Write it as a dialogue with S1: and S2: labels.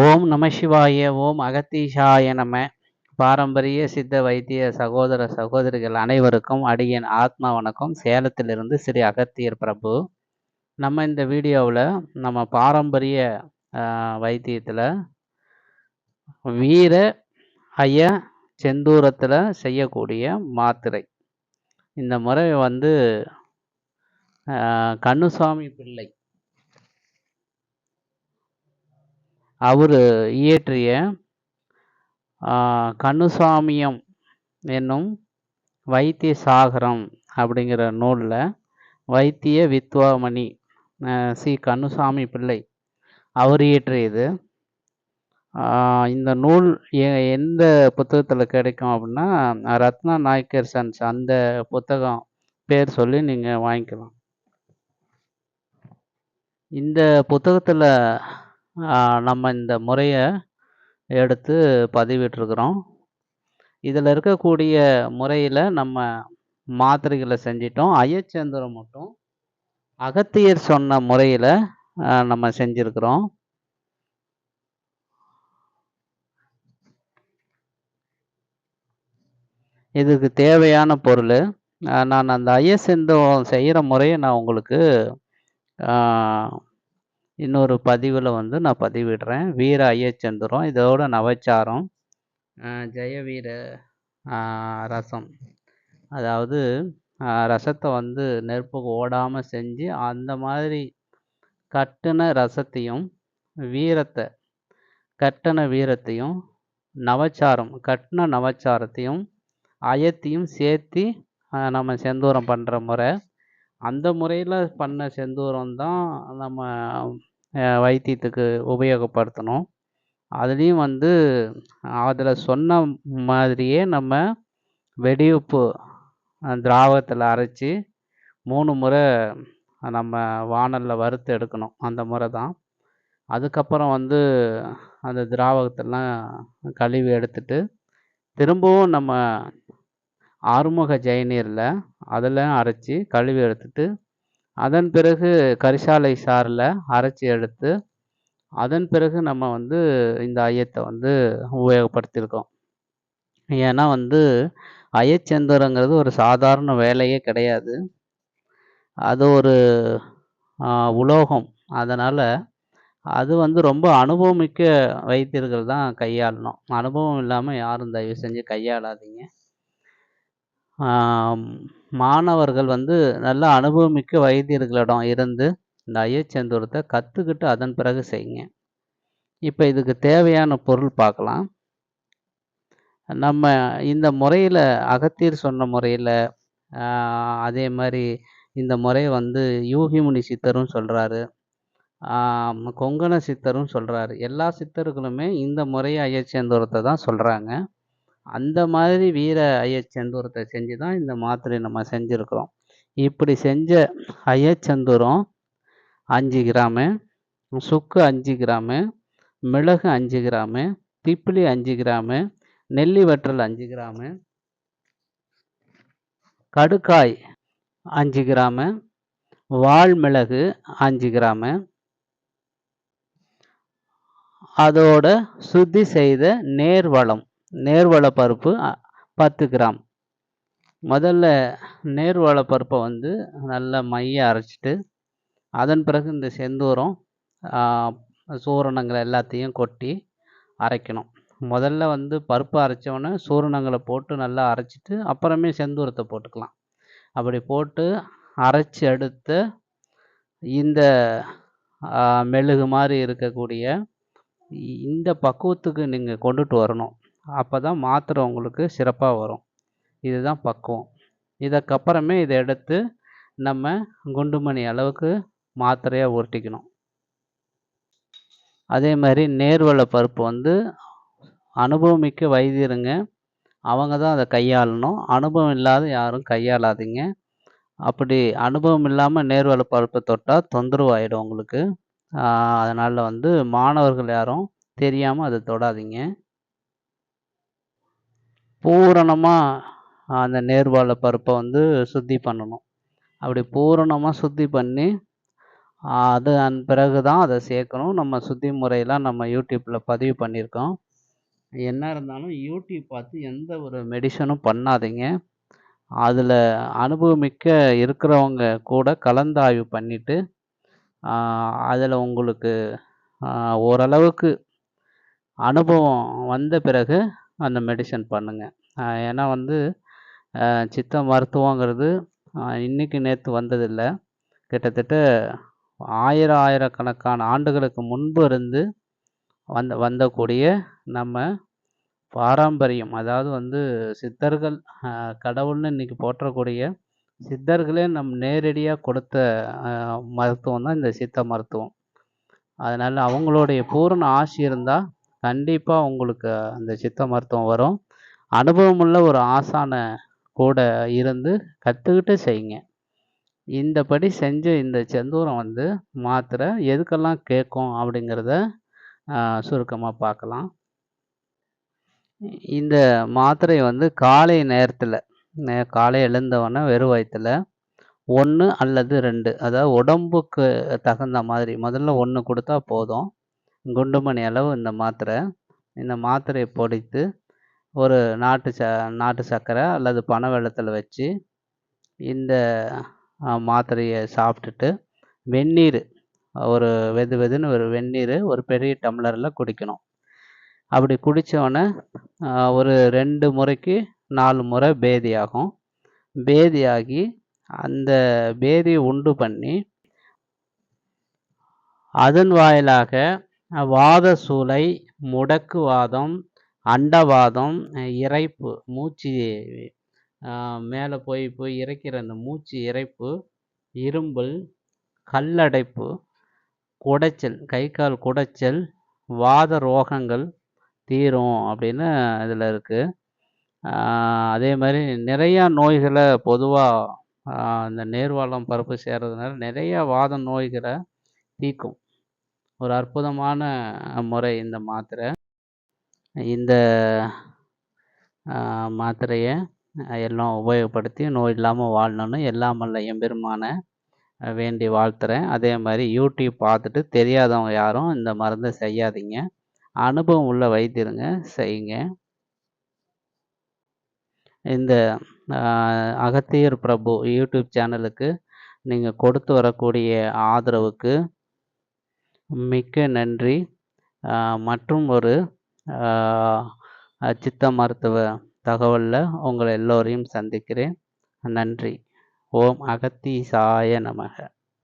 S1: ஓம் நம சிவாய ஓம் அகத்தீஷாய நம. பாரம்பரிய சித்த வைத்திய சகோதர சகோதரிகள் அனைவருக்கும் அடியின் ஆத்மா வணக்கம். சேலத்திலிருந்து ஸ்ரீ அகத்தியர் பிரபு. நம்ம இந்த வீடியோவில் நம்ம பாரம்பரிய வைத்தியத்தில் வீர ஐய செந்தூரத்தில் செய்யக்கூடிய மாத்திரை. இந்த முறை வந்து கண்ணுசாமி பிள்ளை. அவர் இயற்றிய கண்ணுசாமியம் என்னும் வைத்திய சாகரம் அப்படிங்கிற நூலில் வைத்திய வித்வாமணி சி. கண்ணுசாமி பிள்ளை அவர் இயற்றியது. இந்த நூல் எந்த புத்தகத்தில் கிடைக்கும் அப்படின்னா ரத்னா நாயக்கர் சன்ஸ் அந்த புத்தகம் பேர் சொல்லி நீங்கள் வாங்கிக்கலாம். இந்த புத்தகத்தில் நம்ம இந்த முறையை எடுத்து பதிவிட்டுருக்குறோம். இதில் இருக்கக்கூடிய முறையில் நம்ம மாத்திரைகளை செஞ்சிட்டோம். ஐயச்சந்திரம் மட்டும் அகத்தியர் சொன்ன முறையில் நம்ம செஞ்சிருக்கிறோம். இதுக்கு தேவையான பொருள் நான் அந்த ஐயசெந்தம் செய்கிற முறையை நான் உங்களுக்கு இன்னொரு பதிவில் வந்து நான் பதிவிடுறேன். வீர ஐயச்சந்திரம் இதோட நவச்சாரம். ஜெயவீர ரசம். அதாவது ரசத்தை வந்து நெருப்புக்கு ஓடாமல் செஞ்சு அந்த மாதிரி கட்டின ரசத்தையும் வீரத்தை கட்டின வீரத்தையும் நவச்சாரம் கட்டின நவச்சாரத்தையும் அயத்தையும் சேர்த்து நம்ம செந்தூரம் பண்ணுற முறை. அந்த முறையில் பண்ண செந்தூரம் தான் நம்ம வைத்தியத்துக்கு உபயோகப்படுத்தணும். அதுலேயும் வந்து அதில் சொன்ன மாதிரியே நம்ம வெடியுப்பு திராவகத்தில் அரைச்சி மூணு முறை நம்ம வானலில் வறுத்து எடுக்கணும். அந்த முறை தான். அதுக்கப்புறம் வந்து அந்த திராவகத்தெல்லாம் கழுவி எடுத்துட்டு திரும்பவும் நம்ம ஆறுமுக ஜெயநீரில் அதில் அரைச்சி கழுவி எடுத்துட்டு அதன் பிறகு கரிசாலை சாறில் அரைச்சி எடுத்து அதன் பிறகு நம்ம வந்து இந்த ஐயத்தை வந்து உபயோகப்படுத்தியிருக்கோம். ஏன்னா வந்து ஐயச்சந்திரங்கிறது ஒரு சாதாரண வேலையே கிடையாது. அது ஒரு உலோகம். அதனால் அது வந்து ரொம்ப அனுபவமிக்க வைத்தியர்கள் தான் கையாளணும். அனுபவம் இல்லாமல் யாரும் தயவு செஞ்சு கையாளாதீங்க. மாணவர்கள் வந்து நல்ல அனுபவமிக்க வைத்தியர்களிடம் இருந்து இந்த ஐயச்செந்தூரத்தை கற்றுக்கிட்டு அதன் பிறகு செய்யுங்க. இப்போ இதுக்கு தேவையான பொருள் பார்க்கலாம். நம்ம இந்த முறையில் அகத்தியர் சொன்ன முறையில் அதே மாதிரி இந்த முறை வந்து யூகிமுனி சித்தரும் சொல்கிறாரு கொங்கண சித்தரும் சொல்கிறாரு எல்லா சித்தர்களுமே இந்த முறையை ஐயச்சேந்தூரத்தை தான் சொல்கிறாங்க அந்த மாதிரி வீர ஐயச்சந்தூரத்தை செஞ்சு தான் இந்த மாத்திரை நம்ம செஞ்சுருக்குறோம். இப்படி செஞ்ச ஐயச்சந்தூரம் அஞ்சு கிராமு சுக்கு அஞ்சு கிராமு மிளகு அஞ்சு கிராமு திப்பிலி அஞ்சு கிராமு நெல்லி வற்றல் அஞ்சு கிராமு கடுக்காய் அஞ்சு கிராமு வால்மிளகு அஞ்சு கிராமு அதோட சுத்தி செய்த நேர்வளம் நேர்வள பருப்பு பத்து கிராம். முதல்ல நேர்வள பருப்பை வந்து நல்லா மைய அரைச்சிட்டு அதன் பிறகு இந்த செந்தூரம் சூரணங்கள் எல்லாத்தையும் கொட்டி அரைக்கணும். முதல்ல வந்து பருப்பு அரைச்சோன்னே சூரணங்களை போட்டு நல்லா அரைச்சிட்டு அப்புறமே செந்தூரத்தை போட்டுக்கலாம். அப்படி போட்டு அரைச்சி எடுத்த இந்த மெழுகு மாதிரி இருக்கக்கூடிய இந்த பக்குவத்துக்கு நீங்கள் கொண்டுட்டு வரணும். அப்போ தான் மாத்திரை உங்களுக்கு சிறப்பாக வரும். இதுதான் பக்குவம். இதுக்கப்புறமே இதை எடுத்து நம்ம குண்டுமணி அளவுக்கு மாத்திரையாக உருட்டிக்கணும் அதே மாதிரி நேர்வள பருப்பு வந்து அனுபவமிக்க வைத்தியருங்க. அவங்க தான் அதை கையாளணும். அனுபவம் இல்லாத யாரும் கையாளாதீங்க. அப்படி அனுபவம் இல்லாமல் நேர்வள பருப்பு தொட்டால் தொந்தரவு ஆகிடும் உங்களுக்கு அதனால் வந்து மாணவர்கள் யாரும் தெரியாமல் அதை தொடாதீங்க. பூரணமாக அந்த நேர்வாழை பருப்பை வந்து சுத்தி பண்ணணும். அப்படி பூரணமாக சுத்தி பண்ணி அது அந் பிறகு தான் அதை சேர்க்கணும். நம்ம சுத்தி முறையெல்லாம் நம்ம யூடியூப்பில் பதிவு பண்ணியிருக்கோம். என்ன இருந்தாலும் யூடியூப் பார்த்து எந்த ஒரு மெடிசனும் பண்ணாதீங்க. அதில் அனுபவமிக்க இருக்கிறவங்க கூட கலந்தாய்வு பண்ணிவிட்டு அதில் உங்களுக்கு ஓரளவுக்கு அனுபவம் வந்த பிறகு அந்த மெடிசன் பண்ணுங்கள் ஏன்னா வந்து சித்த மருத்துவங்கிறது இன்றைக்கி நேற்று வந்ததில்லை. கிட்டத்தட்ட ஆயிரம் ஆயிரக்கணக்கான ஆண்டுகளுக்கு முன்பு இருந்து வந்த வந்தக்கூடிய நம்ம பாரம்பரியம் அதாவது வந்து சித்தர்கள் கடவுள்னு இன்றைக்கி போற்றக்கூடிய சித்தர்களே நம் நேரடியாக கொடுத்த மருத்துவம் தான் இந்த சித்த மருத்துவம். அதனால் அவங்களுடைய பூரண ஆசி இருந்தால் கண்டிப்பாக உங்களுக்கு அந்த சித்த மருத்துவம் வரும். அனுபவமுள்ள ஒரு ஆசான கூட இருந்து கற்றுக்கிட்டு செய்யுங்க. இந்தபடி செஞ்ச இந்த செந்தூரம் வந்து மாத்திரை எதுக்கெல்லாம் கேட்கும் அப்படிங்கிறத சுருக்கமாக பார்க்கலாம். இந்த மாத்திரை வந்து காலை நேரத்தில் காலை எழுந்தவொடனே வெறும் வயிற்றுல ஒன்று அல்லது ரெண்டு அதாவது உடம்புக்கு தகுந்த மாதிரி முதல்ல ஒன்று கொடுத்தா போதும். குண்டுமணி அளவு இந்த மாத்திரை. இந்த மாத்திரையை பொடித்து ஒரு நாட்டு ச நாட்டு சர்க்கரை அல்லது பனை வெள்ளத்தில் வச்சு இந்த மாத்திரையை சாப்பிட்டுட்டு வெந்நீர் ஒரு வெது வெதுன்னு ஒரு வெந்நீர் ஒரு பெரிய டம்ளரில் குடிக்கணும். அப்படி குடித்தோடனே ஒரு ரெண்டு முறைக்கு நாலு முறை பேதியாகும். பேதியாகி அந்த பேதியை உண்டு பண்ணி அதன் வாயிலாக வாத சூளை முடக்குவாதம் அண்டவாதம் இறைப்பு மூச்சு மேலே போய் போய் இறைக்கிற அந்த மூச்சு இறைப்பு இரும்பல் கல்லடைப்பு குடைச்சல் கை கால் குடைச்சல் வாத ரோகங்கள் தீரும் அப்படின்னு இதில் இருக்குது அதே மாதிரி நிறையா நோய்களை பொதுவாக இந்த நேர்வாழம் பருப்பு சேர்றதுனால நிறையா வாத நோய்களை தீர்க்கும். ஒரு அற்புதமான முறை இந்த மாத்திரை. இந்த மாத்திரையை எல்லாம் உபயோகப்படுத்தி நோய் இல்லாமல் வாழணும்னு எல்லாம் வல்ல எம்பெருமானை வேண்டி வாழ்த்துறேன். அதே மாதிரி யூடியூப் பார்த்துட்டு தெரியாதவங்க யாரும் இந்த மருந்தை செய்யாதீங்க. அனுபவம் உள்ள வைத்தியருங்க செய்யுங்க. இந்த அகத்தியர் பிரபு யூடியூப் சேனலுக்கு நீங்கள் கொடுத்து வரக்கூடிய ஆதரவுக்கு மிக்க நன்றி. மற்றும் ஒரு சித்த மருத்துவ தகவலில் உங்களை எல்லோரையும் சந்திக்கிறேன். நன்றி. ஓம் அகத்தீசாய நமக.